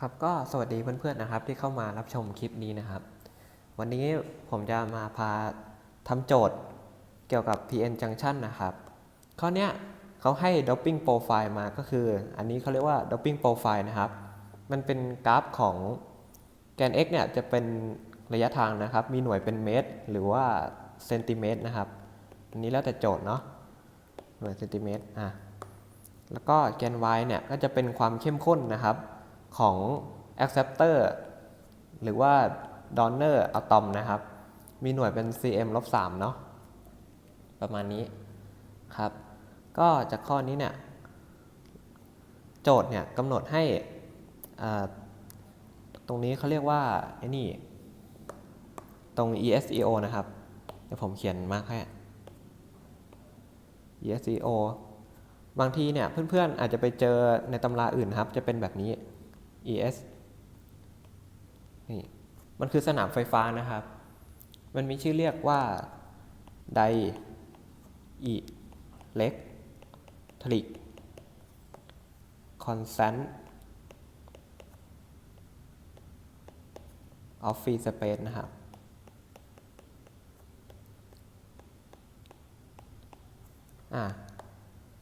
ครับก็สวัสดีเพื่อนๆนะครับที่เข้ามารับชมคลิปนี้นะครับ วันนี้ผมจะมาพาทำโจทย์เกี่ยวกับ PN junction นะครับข้อเนี้ยเขาให้ doping profile มาก็คือ อันนี้เขาเรียกว่า doping profile นะครับ มันเป็นกราฟของแกน x เนี่ยจะเป็นระยะทางนะครับ มีหน่วยเป็นเมตร หรือว่าเซนติเมตรนะครับอันนี้แล้วแต่โจทย์เนาะหน่วยเซนติเมตรอะแล้วก็แกน y เนี่ยก็จะเป็นความเข้มข้นนะครับ ของ acceptor หรือว่า donor atom นะครับ มีหน่วยเป็น cm ลบ3เนาะประมาณนี้ครับ ก็จากข้อนี้เนี่ย โจทย์เนี่ยกำหนดให้ตรงนี้เขาเรียกว่าไอ้นี่ ตรง ESEO นะครับ เดี๋ยวผมเขียนมากให้ ESEO บางทีเนี่ยเพื่อนๆอาจจะไปเจอในตำราอื่นครับ จะเป็นแบบนี้ ES นี่มันคือสนามไฟฟ้านะครับ มันมีชื่อเรียกว่าไดอีเล็กทริกคอนแซนต์ออฟฟีสเปซนะครับ อ่า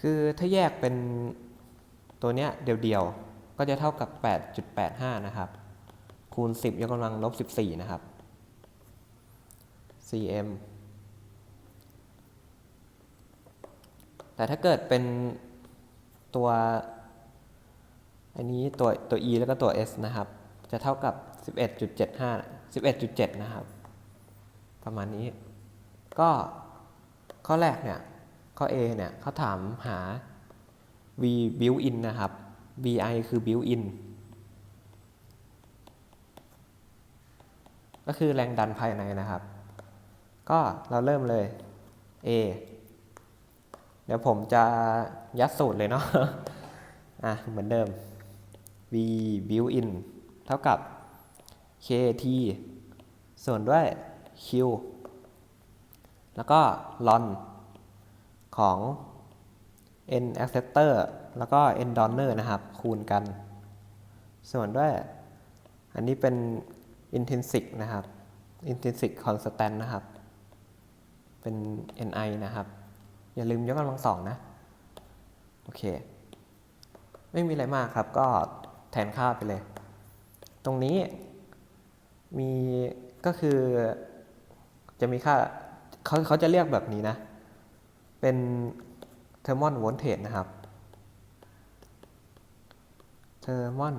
คือถ้าแยกเป็นตัวเนี้ยเดียวๆ ก็จะเท่ากับ 8.85 นะครับ คูณ 10 ยกกำลังลบ 14 นะครับ cm แต่ถ้าเกิดเป็นตัวอันนี้ตัวตัว e แล้วก็ตัว s นะครับ จะเท่ากับ 11.75 11.7 นะครับ ประมาณนี้ ก็ข้อแรกเนี่ย ข้อ A เนี่ยเขาถามหา V built in นะครับ VI คือ built in ก็คือแรงดันภายในนะครับ ก็เราเริ่มเลย A เดี๋ยวผมจะยัดสูตรเลยเนาะ อะ เหมือนเดิม V built in เท่ากับ KT ส่วนด้วย Q แล้วก็ ln ของ n acceptor แล้วก็ n donor นะครับ คูณกัน ส่วนด้วย อันนี้เป็น intrinsic นะครับ intrinsic constant นะครับ เป็น ni นะครับ อย่าลืมยกกำลังสองนะ โอเค ไม่มีอะไรมากครับ ก็แทนค่าไปเลย ตรงนี้มีก็คือจะมีค่าเขาเขาจะเรียกแบบนี้นะ เป็น เทอร์มอนโวลเทจนะครับเทอร์มอน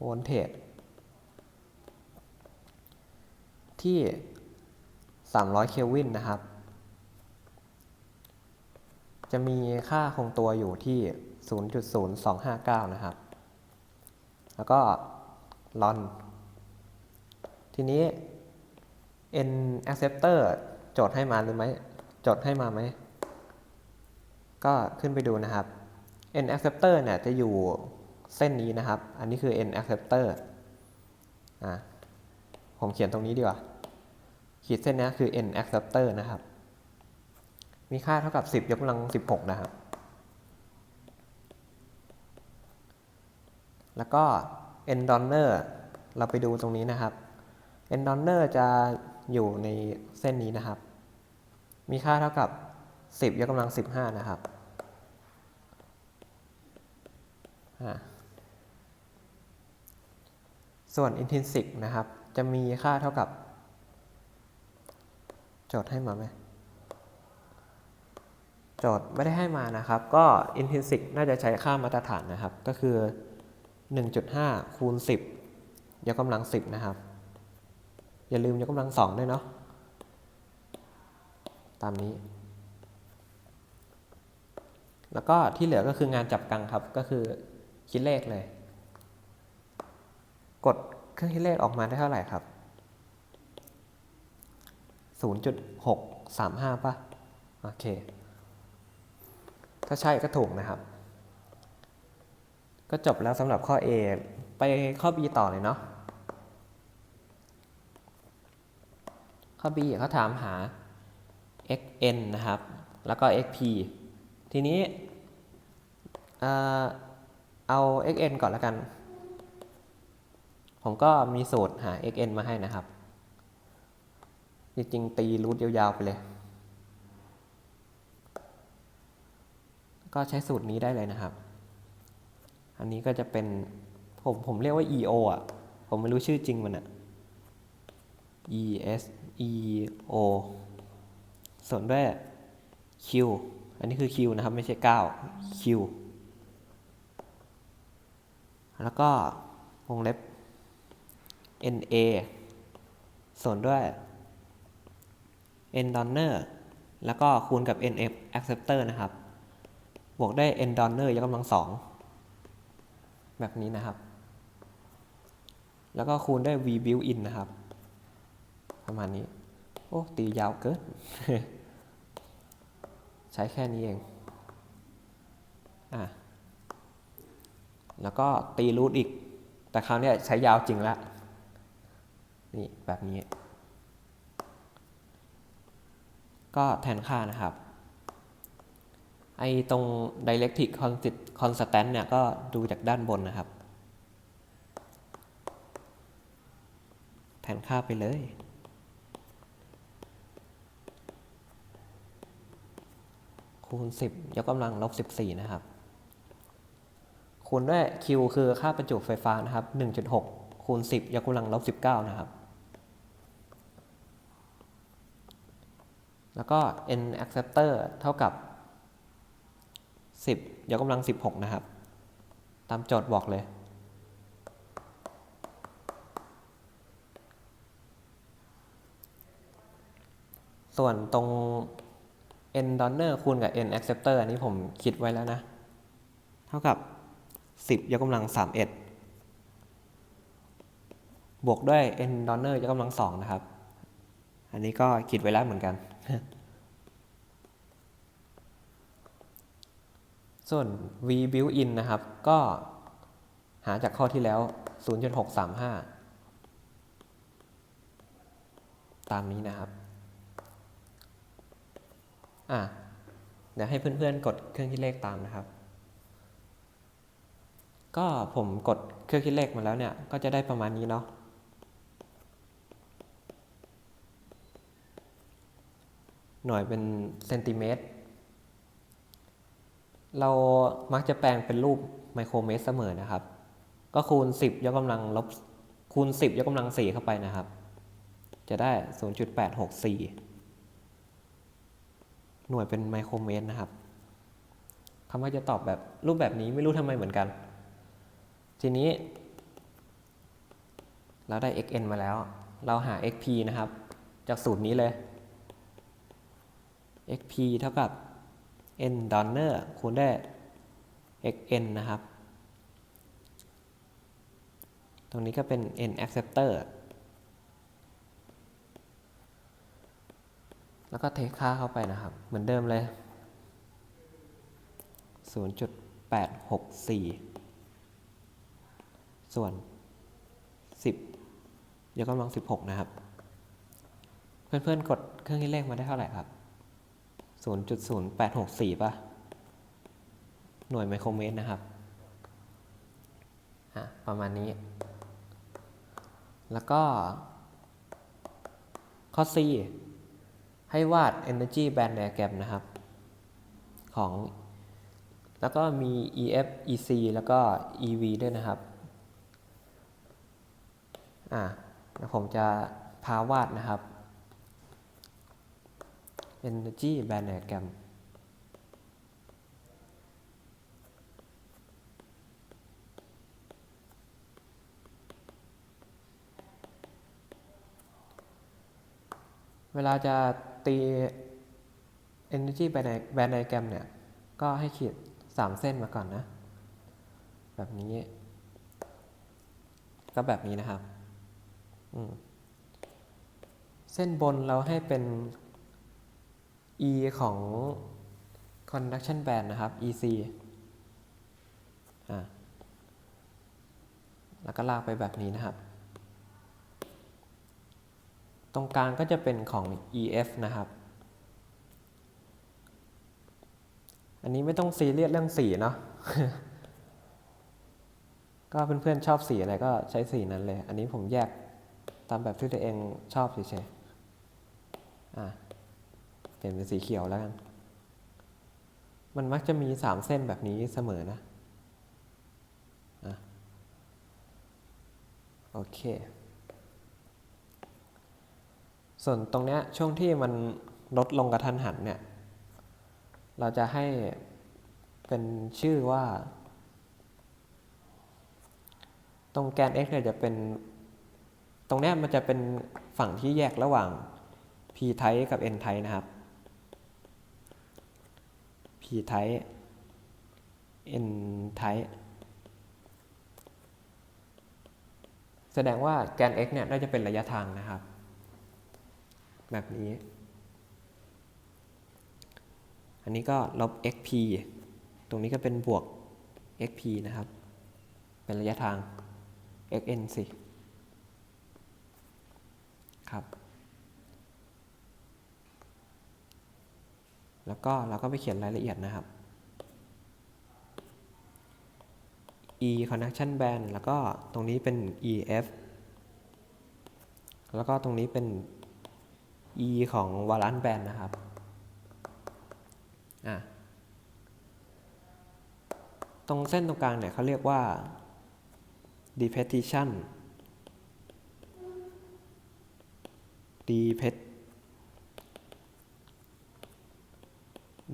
โวลเทจที่ 300 เคลวินนะครับ จะมีค่าคงตัวอยู่ที่ 0.0259 นะครับ แล้วก็ลอน ทีนี้ n acceptor โจทย์ให้มาหรือไม่ โจทย์ให้มาไหม ก็ขึ้นไปดูนะครับ n acceptor เนี่ยจะอยู่เส้นนี้นะครับ อันนี้คือ n acceptor อะผมเขียนตรงนี้ดีกว่า ขีดเส้นนี้คือ n acceptor นะครับ มีค่าเท่ากับ 10 ยกกำลัง 16 นะครับ แล้วก็ n donor เราไปดูตรงนี้นะครับ n donor จะอยู่ในเส้นนี้นะครับ มีค่าเท่ากับ 10 ยกกำลัง 15 นะครับ ส่วน intrinsic นะครับ จะมีค่าเท่ากับ โจทย์ให้มาไหมโจทย์ไม่ได้ให้มานะครับ ก็ intrinsic น่าจะใช้ค่ามาตรฐานนะครับ ก็คือ 1.5 คูณ 10 ยกกำลัง 10 นะครับ อย่าลืมยกกำลัง 2 ด้วยเนาะ ตามนี้ แล้วก็ที่เหลือก็คืองานจับกังครับ ก็คือคิดเลขเลย กดเครื่องคิดเลขออกมาได้เท่าไหร่ครับ 0.635ป่ะ โอเค ถ้าใช่ก็ถูกนะครับ ก็จบแล้วสำหรับข้อ A ไปข้อ B ต่อเลยเนาะ ข้อ B เขาถามหา xn นะครับ แล้วก็ xp ทีนี้เอา xn ก่อนล้วกัน ผมก็มีสูตรหา xn มาให้นะครับ จริงๆ ตีรูทยาวๆ ไปเลย ก็ใช้สูตรนี้ได้เลยนะครับ อันนี้ก็จะเป็น ผมผมเรียกว่า eo อะ ผมไม่รู้ชื่อจริงมันอะ e s e o ส่วนด้วย q อันนี้คือ q นะครับ ไม่ใช่ 9 q แล้วก็วงเล็บ na ส่วนด้วย n donor แล้วก็คูณกับ nf acceptor นะครับ บวกได้ N donor ยกกำลังสองแบบนี้นะครับ แล้วก็คูณด้วย v built in นะครับ ประมาณนี้ โอ้ ตียาวเกิน ใช้แค่นี้เองอะแล้วก็ตีรูทอีก แต่คราวนี้ใช้ยาวจริงแล้วนี่แบบนี้ ก็แทนค่านะครับ ไอตรง dialectic constant เนี่ยก็ดูจากด้านบนนะครับ แทนค่าไปเลย คูณ 10 ยกกำลังลบ14 นะครับ คูณด้วย Q คือค่าประจุไฟฟ้านะครับ 1.6 คูณ 10 ยกกำลังลบ19 นะครับ แล้วก็ n acceptor เท่ากับ 10 ยกกำลัง 16 นะครับ ตามโจทย์บอกเลยส่วนตรง n donor คูณกับ n acceptor อันนี้ผมคิดไว้แล้วนะ เท่ากับ 10 ยกกำลัง 31 บวกด้วย n donor ยกกำลัง 2 นะครับ อันนี้ก็คิดไว้แล้วเหมือนกัน ส่วน v built in นะครับ ก็หาจากข้อที่แล้ว 0.635 ตามนี้นะครับ อะเดี๋ยวให้เพื่อนๆ กดเครื่องคิดเลขตามนะครับ ก็ผมกดเครื่องคิดเลขมาแล้วเนี่ย ก็จะได้ประมาณนี้เนาะหน่วยเป็นเซนติเมตร เรามักจะแปลงเป็นรูปไมโครเมตรเสมอนะครับ ก็คูณ 10 ยกกำลังลบคูณ 10 ยกกำลัง 4 เข้าไปนะครับ จะได้ 0.864 หน่วยเป็นไมโครเมตรนะครับคำว่าจะตอบแบบรูปแบบนี้ไม่รู้ทำไมเหมือนกัน ทีนี้ เราได้ xn มาแล้ว เราหา xp นะครับ จากสูตรนี้เลย xp เท่ากับ n donor คูณด้วย xn นะครับ ตรงนี้ก็เป็น n acceptor แล้วก็เทค่าเข้าไปนะครับ เหมือนเดิมเลย 0.864 ส่วน 10 ยกกำลัง 16 นะครับ เพื่อนๆ กดเครื่องคิดเลขมาได้เท่าไหร่ครับ 0.0864 ป่ะ หน่วยไมโครเมตรนะครับประมาณนี้ แล้วก็ข้อ C ให้วาด energy band diagram นะครับ ของ แล้วก็มี EF EC แล้วก็ EV ด้วยนะครับ อะแล้วผมจะพาวาดนะครับ energy band diagram เวลาจะ ตี energy band diagram เนี่ย ก็ให้ขีดสามเส้นมาก่อนนะ แบบนี้ ก็แบบนี้นะครับ เส้นบนเราให้เป็น e ของ conduction band นะครับ ec อ่าแล้วก็ลากไปแบบนี้นะครับ ตรงกลางก็จะเป็นของ ef นะครับ อันนี้ไม่ต้องซีเรียสเรื่องสีเนาะ ก็เพื่อนๆชอบสีอะไรก็ใช้สีนั้นเลย อันนี้ผมแยกตามแบบที่ตัวเองชอบเฉยๆอะเปลี่ยนเป็นสีเขียวแล้วกัน มันมักจะมีสามเส้นแบบนี้เสมอนะ อะ โอเค ส่วนตรงเนี้ยช่วงที่มันลดลงกระทันหันเนี่ย เราจะให้เป็นชื่อว่า ตรงแกน x เนี่ยจะเป็น ตรงเนี้ยมันจะเป็นฝั่งที่แยกระหว่าง p type กับ n type นะครับ p type n type แสดงว่าแกน x เนี่ยน่าจะเป็นระยะทางนะครับ แบบนี้ อันนี้ก็ลบ xp ตรงนี้ก็เป็นบวก xp นะครับ เป็นระยะทาง xn สิครับ แล้วก็เราก็ไปเขียนรายละเอียดนะครับ e connection band แล้วก็ตรงนี้เป็น ef แล้วก็ตรงนี้เป็น e ของ valence band นะครับอะตรงเส้นตรงกลางเนี่ยเขาเรียกว่า repetition repet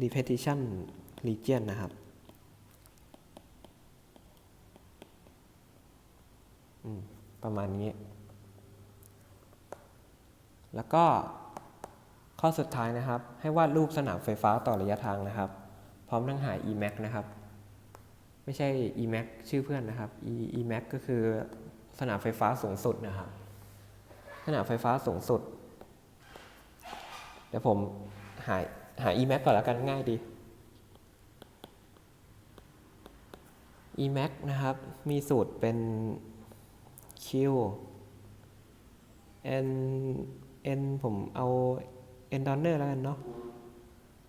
repetition region นะครับประมาณนี้ แล้วก็ ข้อสุดท้ายนะครับ ให้วาดรูปสนามไฟฟ้าต่อระยะทางนะครับ พร้อมทั้งหา Emax นะครับ ไม่ใช่ Emax ชื่อเพื่อนนะครับ E Emax ก็คือสนามไฟฟ้าสูงสุดนะครับ สนามไฟฟ้าสูงสุด เดี๋ยวผมหาหา Emax ก่อนแล้วกันง่ายดี Emax นะครับ มีสูตรเป็น Q N N ผมเอา N donner แล้วกันเนาะ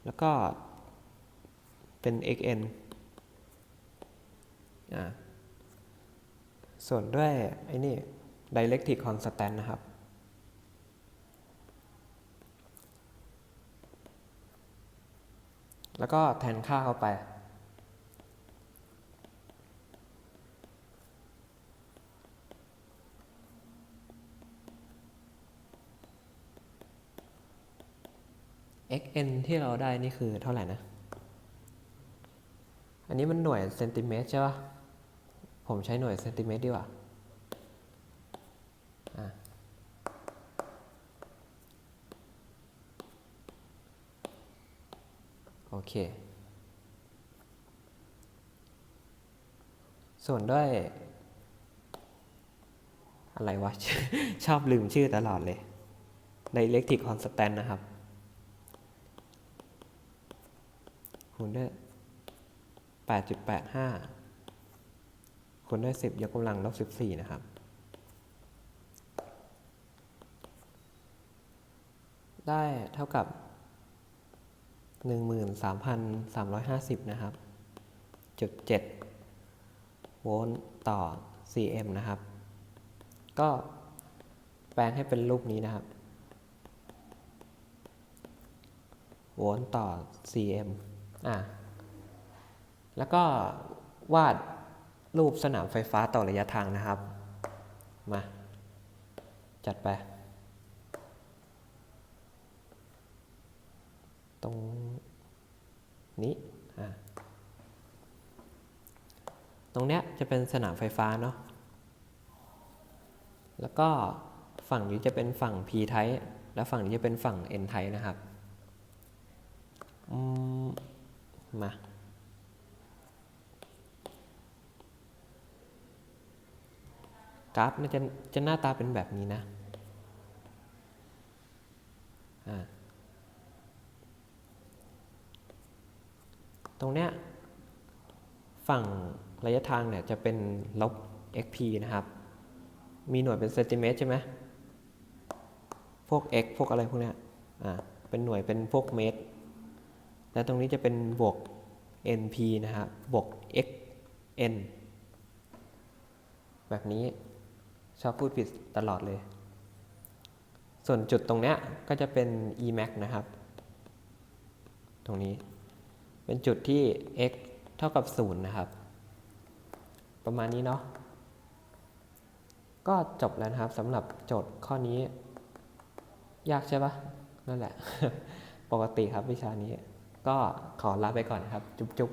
แล้วก็เป็น xn อ่า ส่วนด้วยไอ้นี่ dialectic constant นะครับ แล้วก็แทนค่าเข้าไป xn ที่เราได้นี่คือเท่าไหร่นะ อันนี้มันหน่วยเซนติเมตรใช่ปะผมใช้หน่วยเซนติเมตรดีกว่าอโอเค ส่วนด้วย อะไรวะ ชอบลืมชื่อตลอดเลย Dialectic Constant นะครับ คูณด้วยแปดจุดแปดห้าคูณด้วยสิบยกกำลังลบสิบสี่นะครับ ได้เท่ากับหนึ่งหมื่นสามพันสามร้อยห้าสิบนะครับจุดเจ็ดโวลต์ต่อ cm นะครับ ก็แปลงให้เป็นรูปนี้นะครับ โวลต์ต่อ cm อะแล้วก็วาดรูปสนามไฟฟ้าต่อระยะทางนะครับ มา จัดไป ตรงนี้อะตรงเนี้ยจะเป็นสนามไฟฟ้าเนาะ แล้วก็ฝั่งนี้จะเป็นฝั่ง P type และฝั่งนี้จะเป็นฝั่ง N type นะครับ อืม มากราฟนจะจะหน้าตาเป็นแบบนี้นะ ตรงเนี้ยฝั่งระยะทางเนี่ยจะเป็นลบ xp นะครับ มีหน่วยเป็นเซนติเมตรใช่ไหม พวก x พวกอะไรพวกเนี้ย อ่า เป็นหน่วยเป็นพวกเมตร แล้วตรงนี้จะเป็นบวก np นะครับบวก xn แบบนี้ชอบพูดผิดตลอดเลย ส่วนจุดตรงเนี้ยก็จะเป็น emax นะครับ ตรงนี้เป็นจุดที่ x เท่ากับ 0 นะครับ ประมาณนี้เนาะก็จบแล้วนะครับสำหรับโจทย์ข้อนี้ ยากใช่ปะนั่นแหละ ปกติครับวิชานี้ ก็ขอลาไปก่อนครับ จุ๊บ